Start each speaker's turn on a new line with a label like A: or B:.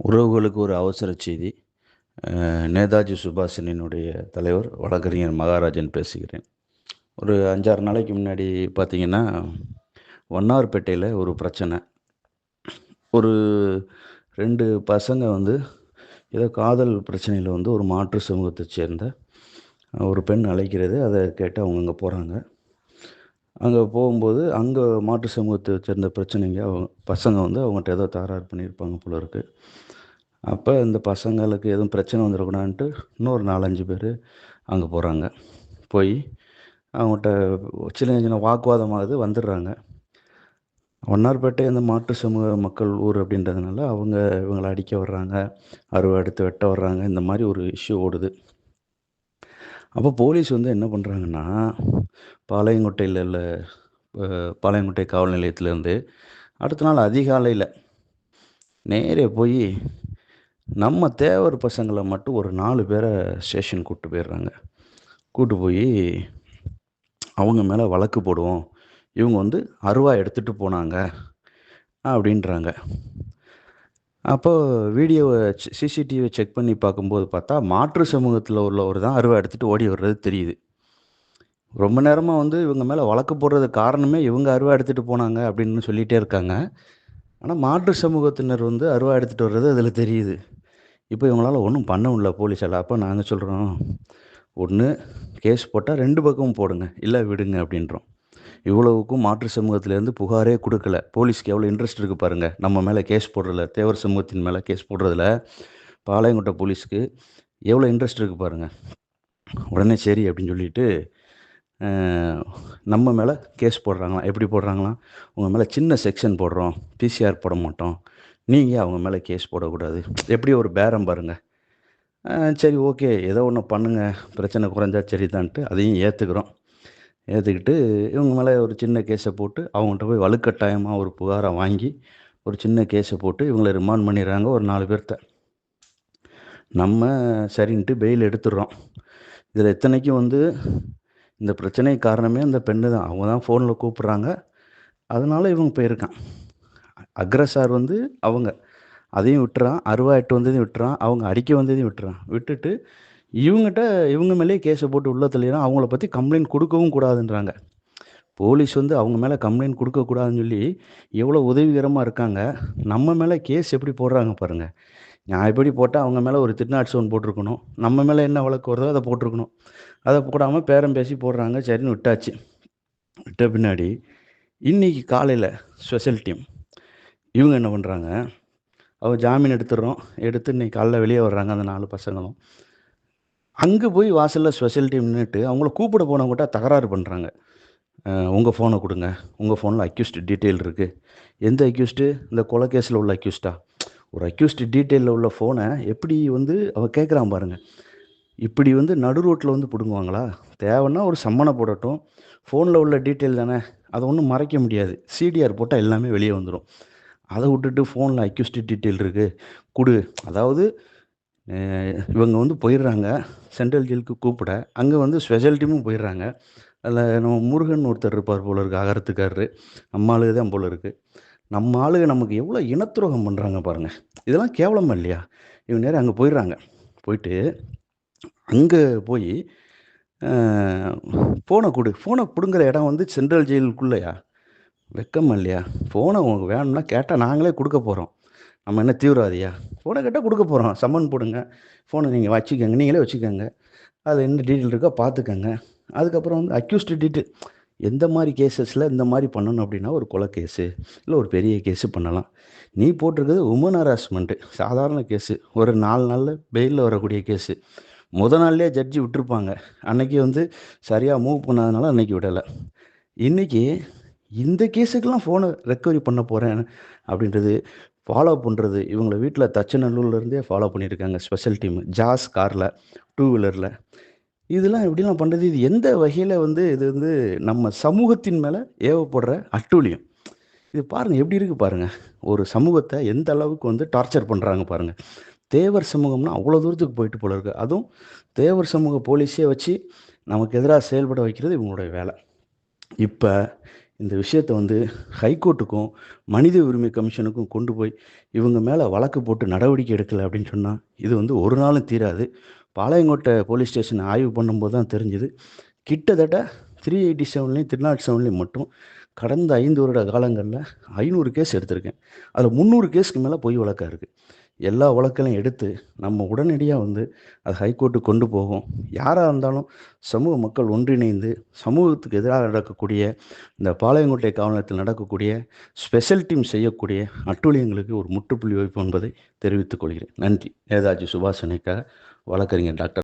A: உறவுகளுக்கு ஒரு அவசர செய்தி. நேதாஜி சுபாஷினினுடைய தலைவர் வழக்கறிஞர் மகாராஜன் பேசுகிறேன். ஒரு அஞ்சாறு நாளைக்கு முன்னாடி பார்த்தீங்கன்னா வண்ணார்பேட்டையில் ஒரு பிரச்சனை. ஒரு ரெண்டு பசங்க வந்து ஏதோ காதல் பிரச்சனையில் வந்து ஒரு மாற்று சமூகத்தை சேர்ந்த ஒரு பெண் அழைக்கிறது. அதை கேட்டு அவங்க அங்கே போகிறாங்க அங்கே போகும்போது அங்கே மாற்று சமூகத்தை சேர்ந்த பிரச்சனைங்க அவங்க பசங்க வந்து அவங்ககிட்ட ஏதோ தகராறு பண்ணியிருப்பாங்க போல இருக்குது அப்போ இந்த பசங்களுக்கு எதுவும் பிரச்சனை வந்துடக்கூடாதுன்ட்டு இன்னொரு நாலஞ்சு பேர் அங்கே போகிறாங்க போய் அவங்ககிட்ட சின்ன சின்ன வாக்குவாதமாகுது வந்துடுறாங்க. வண்ணார்பேட்டை அந்த மாற்று சமூக மக்கள் ஊர் அப்படின்றதுனால அவங்க இவங்களை அடிக்க வர்றாங்க அருவா எடுத்து வெட்ட வர்றாங்க இந்த மாதிரி ஒரு இஷ்யூ ஓடுது. அப்போ போலீஸ் வந்து என்ன பண்ணுறாங்கன்னா பாளையங்கோட்டையில் உள்ள பாளையங்கோட்டை காவல் நிலையத்திலேருந்து அடுத்த நாள் அதிகாலையில் நேரே போய் நம்ம தேவர் பசங்களை மட்டும் ஒரு நாலு பேரை ஸ்டேஷன் கூப்பிட்டு போயிடுறாங்க. கூப்பிட்டு போய் அவங்க மேலே வழக்கு போடுவோம். இவங்க வந்து அருவா எடுத்துகிட்டு போனாங்க அப்படின்றாங்க. அப்போ வீடியோவை சிசிடிவியை செக் பண்ணி பார்க்கும்போது பார்த்தா மாற்று சமூகத்தில் உள்ளவர் தான் அருவா எடுத்துகிட்டு ஓடி வர்றது தெரியுது. ரொம்ப நேரமாக வந்து இவங்க மேலே வழக்கு போடுறது காரணமே இவங்க அருவா எடுத்துகிட்டு போனாங்க அப்படின்னு சொல்லிகிட்டே இருக்காங்க. ஆனால் மாற்று சமூகத்தினர் வந்து அருவா எடுத்துகிட்டு வர்றது அதில் தெரியுது. இப்போ இவங்களால ஒன்றும் பண்ண முடியல போலீஸால். அப்போ நாங்கள் சொல்கிறோம் ஒன்று கேஸ் போட்டால் ரெண்டு பக்கமும் போடுங்க. இல்லை விடுங்க அப்படின்றோம். இவ்வளவுக்கும் மாற்று சமூகத்திலேருந்து புகாரே கொடுக்கல. போலீஸ்க்கு எவ்வளோ இன்ட்ரெஸ்ட் இருக்குது பாருங்கள் நம்ம மேலே கேஸ் போடுறதில்ல தேவர் சமூகத்தின் மேலே கேஸ் போடுறதில்ல பாளையங்கோட்டை போலீஸ்க்கு எவ்வளோ இன்ட்ரெஸ்ட் இருக்குது பாருங்கள் உடனே சரி அப்படின்னு சொல்லிட்டு நம்ம மேலே கேஸ் போடுறாங்களாம். எப்படி போடுறாங்களாம்? உங்கள் மேலே சின்ன செக்ஷன் போடுறோம். பிசிஆர் போட மாட்டோம். நீங்கள் அவங்க மேலே கேஸ் போடக்கூடாது? எப்படி ஒரு பேரம் பாருங்கள் சரி ஓகே. ஏதோ ஒன்று பண்ணுங்கள் பிரச்சனை குறைஞ்சா சரிதான்ட்டு அதையும் ஏற்றுக்கிறோம் ஏற்றுக்கிட்டு இவங்க மேலே ஒரு சின்ன கேஸை போட்டு அவங்கள்ட்ட போய் வலுக்கட்டாயமாக ஒரு புகாரை வாங்கி ஒரு சின்ன கேஸை போட்டு இவங்களை ரிமாண்ட் பண்ணிடுறாங்க ஒரு நாலு பேர்த்த. நம்ம சரின்ட்டு பெயில் எடுத்துடுறோம். இதில் எத்தனைக்கும் வந்து இந்த பிரச்சனை காரணமே அந்த பெண்ணு தான். அவங்க தான் ஃபோனில் கூப்பிட்றாங்க. அதனால இவங்க போயிருக்கான். அக்ரஸார் வந்து அவங்க. அதையும் விட்டுறான் அருவா எட்டு வந்ததையும் விட்டுறான் அவங்க அடிக்க வந்ததையும் விட்டுறான். விட்டுட்டு இவங்ககிட்ட இவங்க மேலேயே கேஸை போட்டு உள்ள தள்ளிடுறான் அவங்கள பற்றி கம்ப்ளைண்ட் கொடுக்கவும் கூடாதுன்றாங்க. போலீஸ் வந்து அவங்க மேலே கம்ப்ளைண்ட் கொடுக்கக்கூடாதுன்னு சொல்லி எவ்வளோ உதவிகரமாக இருக்காங்க. நம்ம மேலே கேஸ் எப்படி போடுறாங்க பாருங்கள் நியாயப்படி போட்டால் அவங்க மேலே ஒரு திருநாட் சோன் போட்டிருக்கணும். நம்ம மேலே என்ன வழக்கு வருதோ அதை போட்டிருக்கணும். அதை போடாமல் பேரம் பேசி போடுறாங்க. சரின்னு விட்டாச்சு. விட்ட பின்னாடி இன்னைக்கு காலையில் ஸ்பெஷல் டீம் இவங்க என்ன பண்ணுறாங்க அவள் ஜாமீன் எடுத்துடுறோம். எடுத்து இன்னைக்கு காலைல வெளியே வர்றாங்க அந்த நாலு பசங்களும். அங்கே போய் வாசலில் ஸ்பெஷல் டீம் நின்றுட்டு அவங்கள கூப்பிட போனவங்க கூட தகராறு பண்ணுறாங்க உங்கள் ஃபோனை கொடுங்க. உங்கள் ஃபோனில் அக்யூஸ்ட் டீட்டெயில் இருக்குது எந்த அக்யூஸ்ட்டு இந்த கொலை கேஸில் உள்ள அக்யூஸ்டா ஒரு அக்யூஸ்ட் டீட்டெயிலில் உள்ள ஃபோனை எப்படி வந்து அவள் கேட்குறான் பாருங்கள் இப்படி வந்து நடு ரோட்டில் வந்து பிடுங்குவாங்களா? தேவைன்னா ஒரு சம்மனை போடட்டும். ஃபோனில் உள்ள டீட்டெயில் தானே. அதை ஒன்றும் மறைக்க முடியாது. சிடிஆர் போட்டால் எல்லாமே வெளியே வந்துடும் அதை விட்டுட்டு ஃபோனில் அக்யூஸ்டி டீட்டெயில் இருக்குது கொடு. அதாவது இவங்க வந்து போயிடுறாங்க. சென்ட்ரல் ஜெயிலுக்கு கூப்பிட. அங்கே வந்து ஸ்பெஷல் டீமும் போயிடுறாங்க. அதில் நம்ம முருகன் ஒருத்தர் இருப்பார் போல இருக்குது அகரத்துக்காரரு நம்ம ஆளுக தான் போல இருக்குது நம்ம ஆளுக நமக்கு எவ்வளோ இனத்துரோகம் பண்ணுறாங்க பாருங்கள் இதெல்லாம் கேவலமாக இல்லையா? இவங்க நேரம் அங்கே போயிடுறாங்க. போயிட்டு அங்கே போய் ஃபோனை கொடு. ஃபோனை கொடுங்குற இடம் வந்து சென்ட்ரல் ஜெயிலுக்குள்ளேயா வெக்கம் இல்லையா? ஃபோனை உங்களுக்கு வேணும்னா கேட்டால் நாங்களே கொடுக்க போகிறோம் நம்ம என்ன தீவிரவாதியா? ஃபோனை கேட்டால் கொடுக்க போகிறோம் சம்மன் போடுங்க. ஃபோனை நீங்கள் வச்சுக்கோங்க. நீங்களே வச்சுக்கோங்க. அதில் என்ன டீட்டெயில் இருக்கோ பார்த்துக்கோங்க. அதுக்கப்புறம் வந்து அக்யூஸ்டு டீட்டெயில் எந்த மாதிரி கேசஸில் இந்த மாதிரி பண்ணணும் அப்படின்னா ஒரு கொலை கேஸு இல்லை ஒரு பெரிய கேஸு பண்ணலாம். நீ போட்டிருக்கிறது உமன் ஹராஸ்மெண்ட்டு சாதாரண கேஸு ஒரு நாலு நாளில் பெயிலில் வரக்கூடிய கேஸு முத நாள்லேயே ஜட்ஜி விட்டுருப்பாங்க. அன்னைக்கு வந்து சரியாக மூவ் பண்ணாதனால அன்றைக்கி விடலை. இன்றைக்கி இந்த கேஸுக்கெல்லாம் ஃபோனை ரெக்கவரி பண்ண போகிறேன் அப்படின்றது ஃபாலோ பண்ணுறது இவங்கள வீட்டில் தச்சநல்லூர்லேருந்தே ஃபாலோ பண்ணியிருக்காங்க ஸ்பெஷல் டீம் ஜாஸ் காரில் டூ வீலரில் இதெல்லாம் எப்படிலாம் பண்ணுறது இது எந்த வகையில் வந்து இது வந்து நம்ம சமூகத்தின் மேலே ஏவப்படுற அட்டூழியம்? இது பாருங்கள் எப்படி இருக்குது பாருங்கள் ஒரு சமூகத்தை எந்த அளவுக்கு வந்து டார்ச்சர் பண்ணுறாங்க பாருங்கள் தேவர் சமூகம்னா அவ்வளோ தூரத்துக்கு போயிட்டு போல இருக்குது அதுவும் தேவர் சமூக போலீஸே வச்சு நமக்கு எதிராக செயல்பட வைக்கிறது இவங்களுடைய வேலை. இப்போ இந்த விஷயத்தை வந்து ஹைகோர்ட்டுக்கும் மனித உரிமை கமிஷனுக்கும் கொண்டு போய் இவங்க மேலே வழக்கு போட்டு நடவடிக்கை எடுக்கலை அப்படின்னு சொன்னால் இது வந்து ஒரு நாளும் தீராது. பாளையங்கோட்டை போலீஸ் ஸ்டேஷன் ஆய்வு பண்ணும்போது தான் தெரிஞ்சுது. கிட்டத்தட்ட த்ரீ எயிட்டி செவன்லேயும் த்ரீ நாட் செவன்லேயும் மட்டும் கடந்த ஐந்து வருட காலங்களில் ஐநூறு கேஸ் எடுத்திருக்கேன். அதில் முந்நூறு கேஸ்க்கு மேலே பொய் வழக்காக இருக்குது எல்லா வழக்களையும் எடுத்து நம்ம உடனடியாக வந்து அது ஹைகோர்ட்டு கொண்டு போகும். யாராக இருந்தாலும் சமூக மக்கள் ஒன்றிணைந்து சமூகத்துக்கு எதிராக நடக்கக்கூடிய இந்த பாளையங்கோட்டை காவலத்தில் நடக்கக்கூடிய ஸ்பெஷல் டீம் செய்யக்கூடிய அட்டூழியங்களுக்கு ஒரு முற்றுப்புள்ளி வைப்பு என்பதை தெரிவித்துக் கொள்கிறேன். நன்றி. நேதாஜி சுபாஷ் வழக்கறிஞர் டாக்டர்